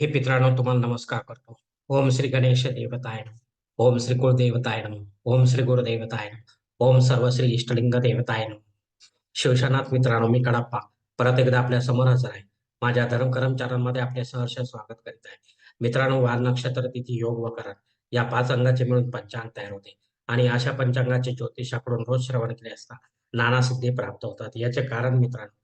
हे मित्रांनो तुम्हाला नमस्कार करतो. ओम श्री गणेश देवताय ओम श्री कुलदेवताय ओम श्री गुरुदेवताय ओम सर्व श्री इष्टलिंग देवताय शिवशानाथ शिवशनाथ मित्रांनो मी कडाप्पा. परत एकदा आपल्यासमोर हजर आहे. माझ्या धर्म कर्मचाऱ्यांमध्ये आपले सहर्ष स्वागत करीत आहे. मित्रांनो वार नक्षत्र तिथी योग व करण या पाच अंगाचे मिळून पंचांग तयार होते. आणि अशा पंचांगाचे ज्योतिषाकडून रोज श्रवण केले असता नाना सिद्धी प्राप्त होतात. याचे कारण मित्रांनो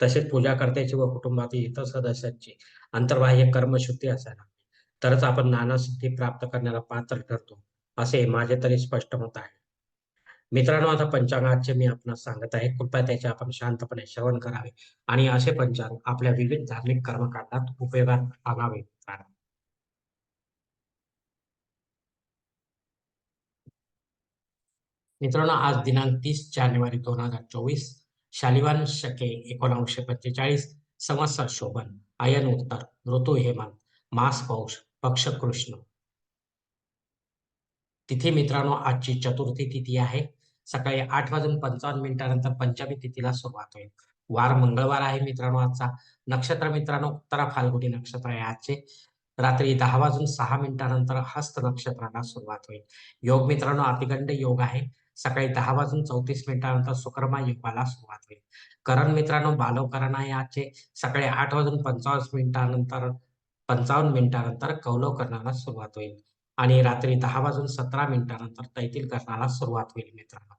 तसेच पूजाकर्त्याची व कुटुंबातील इतर सदस्यांची अंतर्बाह्य कर्मशुद्धी असायला तरच आपण नाना सिद्धी प्राप्त करण्याला पात्र ठरतो असे माझे तरी स्पष्ट मत आहे. मित्रांनो आता पंचांगाचे मी आपणास सांगत आहे. कृपया त्याचे आपण शांतपणे श्रवण करावे आणि असे पंचांग आपल्या विविध धार्मिक कर्मकांडात उपयोगात आणावे. मित्रांनो आज दिनांक तीस जानेवारी दोन हजार चोवीस शालिवान शके एकोणावीसशे पंचेचाळीस समस्त शोभन आयन उत्तर ऋतू हेमंत मास पौष पक्ष कृष्ण. तिथी मित्रांनो आजची चतुर्थी तिथी आहे. सकाळी आठ वाजून पंचावन्न मिनिटानंतर पंचमी तिथीला सुरुवात होईल. वार मंगळवार आहे मित्रांनो आजचा. नक्षत्र मित्रांनो उत्तरा फाल्गुनी नक्षत्र आहे आजचे. रात्री दहा वाजून सहा मिनिटानंतर हस्त नक्षत्राला सुरुवात होईल. योग मित्रांनो अतिगंड योग आहे. सकाळी दहा वाजून चौतीस मिनिटानंतर सुकर्मा युगाला सुरुवात होईल. करण मित्रांनो बालवकरण याचे सकाळी आठ वाजून पंचावन्न मिनिटानंतर पंचावन्न मिनिटानंतर कौलव करण्याला सुरुवात होईल. आणि रात्री दहा वाजून सतरा मिनिटानंतर तैतील करण्याला सुरुवात होईल मित्रांनो.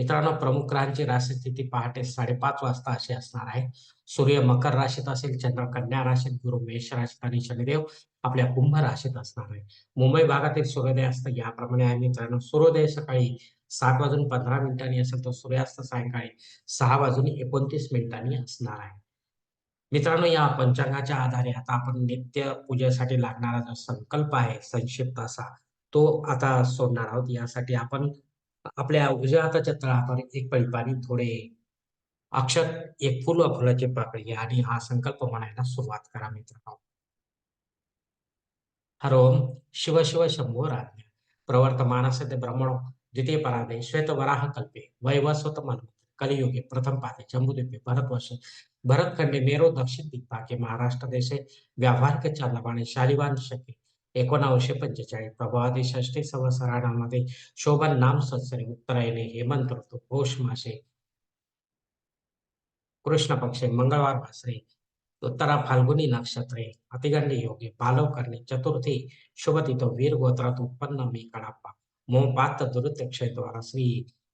मित्रांनो प्रमुख ग्रहांची राशी पहाटे साडेपाच वाजता अशी असणार आहे. सूर्य मकर राशीत असेल चंद्र कन्या राशीत गुरु मेष राशीत आणि शनिदेव आपल्या कुंभ राशीत असणार आहे. मुंबई भागातील सूर्योदय असतं याप्रमाणे आहे मित्रांनो. सूर्योदय सकाळी सात वाजून पंधरा मिनिटांनी असेल तर सूर्यास्त सायंकाळी सहा वाजून एकोणतीस मिनिटांनी असणार आहे. मित्रांनो या पंचांगाच्या आधारे आता आपण नित्य पूजेसाठी लागणारा जो संकल्प आहे संक्षिप्त असा तो आता सोडणार आहोत. यासाठी आपण आपल्या उजव्या हाताच्या तळहातावर एक पळी पाणी थोडे अक्षर एक फुल फुलाचे पाकळी घ्या आणि हा संकल्प म्हणायला सुरुवात करा मित्रांनो. हरोम शिव शिव शंभो राज्ञ. प्रवर्तमानस्य ब्रह्मण द्वितीय परादे श्वेत वराह कल्पे वैवस्वत मन. कलियुगे प्रथम पादे जम्बुद्वीपे भरतवर्ष भरतखंडे मेरो दक्षिण दिग्भागे महाराष्ट्र देशे. व्यावहारिक चालवाने शालिवान शके. एकोणावीसशे पंचेचाळीस. प्रभावादी षष्टी संवत्सरामध्ये शोभन नाम सत्सरी उत्तरायणे हेमंत ऋतू घोष मासे कृष्ण पक्षे मंगळवार भासरे उत्तरा फाल्गुनी नक्षत्रे अतिगंडी योगे बालव करणे चतुर्थी शुभ तिथो वीर गोत्रात उत्पन्न मी कडाप्पा मोहपात दुरुत्य क्षेत्रद्वारा श्री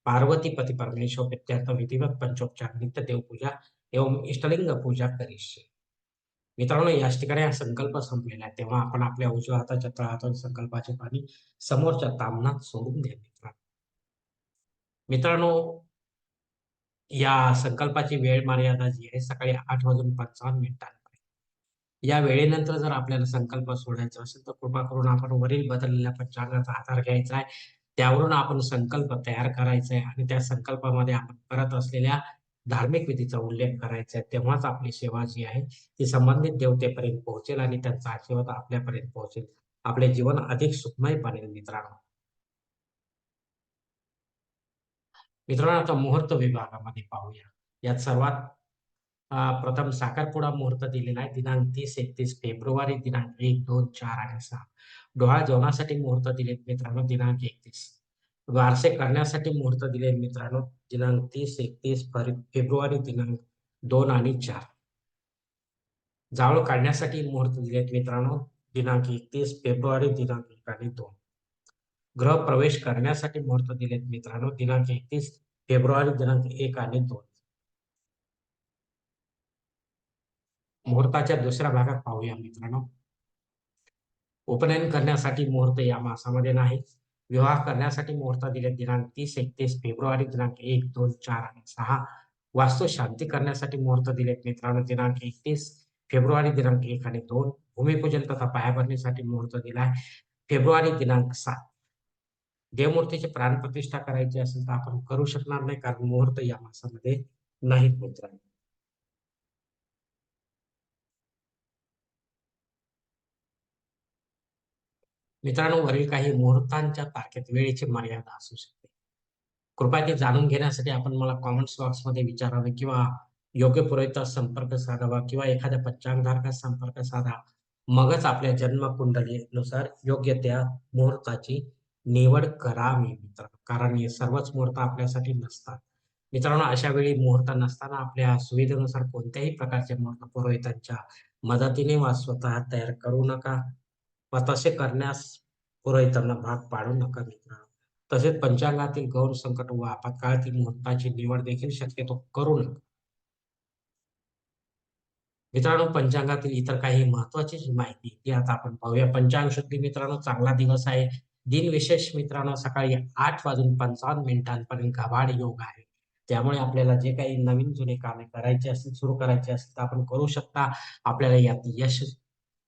पार्वती पती परमेश्वर विधिवत पंचोपचार नित्य देवपूजा एवं इष्टलिंग पूजा करीशे मित्रांनो याच ठिकाणी हा संकल्प संपलेला आहे. तेव्हा आपण आपल्या उजव्या हाताच्या तळहातून संकल्पाचे पाणी समोरच्या तामनात सोडून द्या मित्रांनो. मित्रांनो या संकल्पाची वेळ मर्यादा जी आहे सकाळी आठ वाजून पंचावन्न मिनिटांपर्यंत. या वेळेनंतर जर आपल्याला संकल्प सोडायचा असेल तर कृपा करून आपण वरील बदललेल्या पंचांगाचा आधार घ्यायचा आहे. त्यावरून आपण संकल्प तयार करायचा आहे आणि त्या संकल्पामध्ये आपण करत असलेल्या धार्मिक विधीचा उल्लेख करायचा आहे तेव्हाच आपली सेवा जी आहे ती संबंधित देवतेपर्यंत पोहोचेल आणि त्यांचा आशीर्वाद आपल्यापर्यंत पोहोचेल. आपले जीवन अधिक सुखमय बनेल मित्रांनो. मित्रांनो आता मुहूर्त विभागामध्ये पाहूया. यात सर्वात प्रथम साखरपुडा मुहूर्त दिलेला आहे दिनांक तीस एकतीस फेब्रुवारी दिनांक एक दोन चार आणि सहा. डोळा जेवणासाठी मुहूर्त दिलेत मित्रांनो दिनांक एकतीस. वारसे करण्यासाठी मुहूर्त दिले मित्रांनो. दिनांक तीस एकतीस फेब्रुवारी दिनांक दोन आणि चार. जावळ काढण्यासाठी मुहूर्त दिलेत मित्रांनो. दिनांक एकतीस फेब्रुवारी दिनांक एक आणि दोन. ग्रह प्रवेश करण्यासाठी मुहूर्त दिलेत मित्रांनो. दिनांक एकतीस फेब्रुवारी दिनांक एक आणि दोन. मुहूर्ताच्या दुसऱ्या भागात पाहूया मित्रांनो. उपनयन करण्यासाठी मुहूर्त या मासामध्ये नाही. विवाह करण्यासाठी मुहूर्त दिले. दिनांक तीस एकतीस फेब्रुवारी दिनांक एक दोन चार आणि सहा. वास्तू शांती करण्यासाठी मुहूर्त दिलेत मित्रांनो दिनांक एकतीस फेब्रुवारी दिनांक एक आणि दोन. भूमिपूजन तथा पायाभरणीसाठी मुहूर्त दिलाय फेब्रुवारी दिनांक सात. देवमूर्तीची प्राणप्रतिष्ठा करायची असेल तर आपण करू शकणार नाही कारण मुहूर्त या मासामध्ये नाहीत मित्रांनो. मित्रांनो वरील काही मुहूर्तांच्या तारखेत वेळेची मर्यादा असू शकते. कृपया ते जाणून घेण्यासाठी आपण मला कॉमेंट्स बॉक्समध्ये विचारावे किंवा योग्य पुरोहितास संपर्क साधावा किंवा एखाद्या पंचांगधारकास संपर्क साधा. मगच आपल्या जन्मकुंडलीनुसार योग्य त्या मुहूर्ताची निवड करावी मित्र कारण हे सर्वच मुहूर्त आपल्यासाठी नसतात. मित्रांनो अशा वेळी मुहूर्त नसताना आपल्या सुविधेनुसार कोणत्याही प्रकारचे मुहूर्त पुरोहितांच्या मदतीने वा स्वतः तयार करू नका. व तसे करण्यास पुरोहितांना भाग पाडू नका मित्रांनो. तसेच पंचांगातील गौर संकट व आपत्काळातील मुहूर्ताची निवड देखील शक्यतो करू नका. मित्रांनो पंचांगातील इतर काही महत्वाची जी माहिती ती आता आपण पाहूया. पंचांग शुद्धी मित्रांनो चांगला दिवस आहे. दिन विशेष मित्रांनो सकाळी आठ वाजून पंचावन्न मिनिटांपर्यंत गव्हाड योग आहे. त्यामुळे आपल्याला जे काही नवीन जुने कामे करायचे असतील सुरू करायचे असतील तर आपण करू शकता. आपल्याला यात यश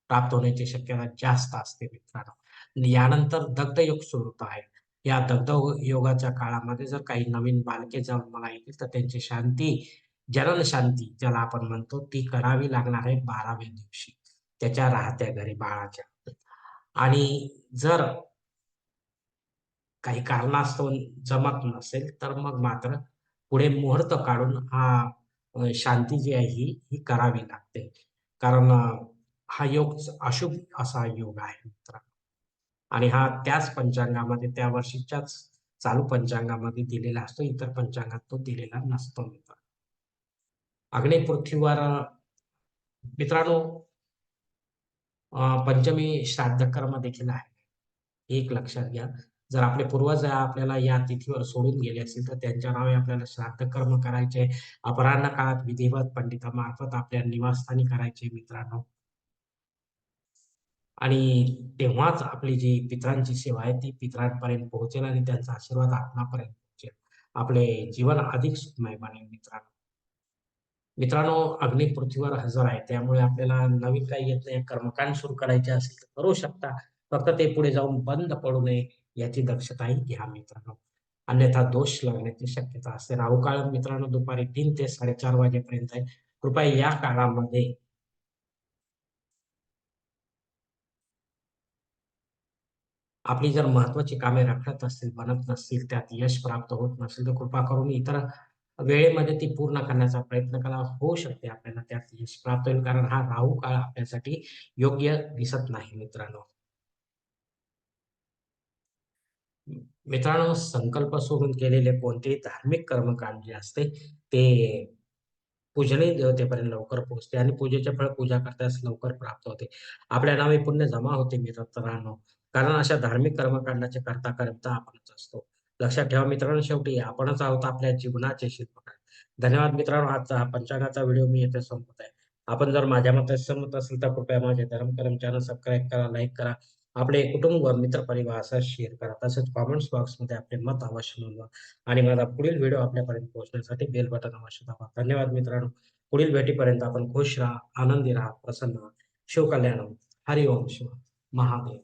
प्राप्त होण्याची शक्यता जास्त असते मित्रांनो. यानंतर दग्धयोग सुरू आहे. या दग्ध योगाच्या काळामध्ये जर काही नवीन बालके जन्माला येतील तर त्यांची शांती जनन शांती ज्याला आपण म्हणतो ती करावी लागणार आहे बाराव्या दिवशी. त्याच्या राहत्या घरी बाळाच्या. आणि जर काही कारणास्तव जमत नसेल तर मग मात्र पुढे मुहूर्त काढून हा शांती जी आहे ही ही करावी लागते. कारण हा योग अशुभ असा योग आहे मित्रांनो आणि हा त्याच पंचांगामध्ये त्या वर्षीच्याच चालू पंचांगामध्ये दिलेला असतो इतर पंचांगात तो दिलेला नसतो मित्र. अग्नि पृथ्वीवर मित्रांनो पंचमी श्राद्ध कर्म देखील आहे. एक लक्षात घ्या. जर आपले पूर्वज आपल्याला या तिथीवर सोडून गेले असतील तर त्यांच्या नावे आपल्याला श्राद्ध कर्म करायचे. अपराह्न काळात विधिवत पंडितामार्फत आपल्या निवासस्थानी करायचे मित्रांनो. आणि तेव्हाच आपली जी पित्रांची सेवा आहे ती पित्रांपर्यंत पोहोचेल आणि त्यांचा आशीर्वाद आत्मापर्यंत पोहोचेल. आपले जीवन अधिक सुखमय बनेल मित्रांनो. मित्रांनो अग्नी पृथ्वीवर हजर आहे. त्यामुळे आपल्याला नवीन काही येत नाही. कर्मकांड सुरू करायचे असेल तर करू शकता. फक्त ते पुढे जाऊन बंद पडू नये याची दक्षताही घ्या मित्रांनो. अन्यथा दोष लागण्याची शक्यता असते. राहू काळ मित्रांनो दुपारी तीन ते साडेचार वाजेपर्यंत आहे. कृपया या काळामध्ये आपली जर महत्वाची कामे रखडत असतील बनत नसतील त्यात यश प्राप्त होत नसेल तर कृपा करून इतर वेळेमध्ये ती पूर्ण करण्याचा प्रयत्न करा. होऊ शकते आपल्याला त्यात यश प्राप्त होईल कारण हा राहू काळ आपल्यासाठी योग्य दिसत नाही मित्रांनो. मित्रांनो संकल्प सोडून केलेले कोणतेही धार्मिक कर्मकांड जे असते ते पूजनीय देवतेपर्यंत लवकर पोहोचते आणि पूजेचे फळ पूजा करताच लवकर प्राप्त होते. आपल्या नावे पुण्य जमा होते मित्रांनो. कारण अशा धार्मिक कर्मकांडाचे करता करता आपणच असतो. लक्षात ठेवा मित्रांनो शेवटी आपणच आहोत आपल्या जीवनाचे शिल्पकार. धन्यवाद मित्रांनो आजचा पंचांगाचा व्हिडिओ मी येथे संपत आहे. आपण जर माझ्या मते सहमत असेल तर कृपया माझे धर्मकर्म चॅनल सबस्क्राईब करा लाईक करा. आपले कुटुंब मित्र परिवार शेअर करा. तसेच कॉमेंट्स बॉक्समध्ये आपले मत अवश्य नोंदवा. आणि माझा पुढील व्हिडिओ आपल्यापर्यंत पोहोचण्यासाठी बेल बटन अवश्य दाबा. धन्यवाद मित्रांनो. पुढील भेटीपर्यंत आपण खुश राहा आनंदी राहा प्रसन्न राहा. शिवकल्याण. हरिओम शिव महादेव.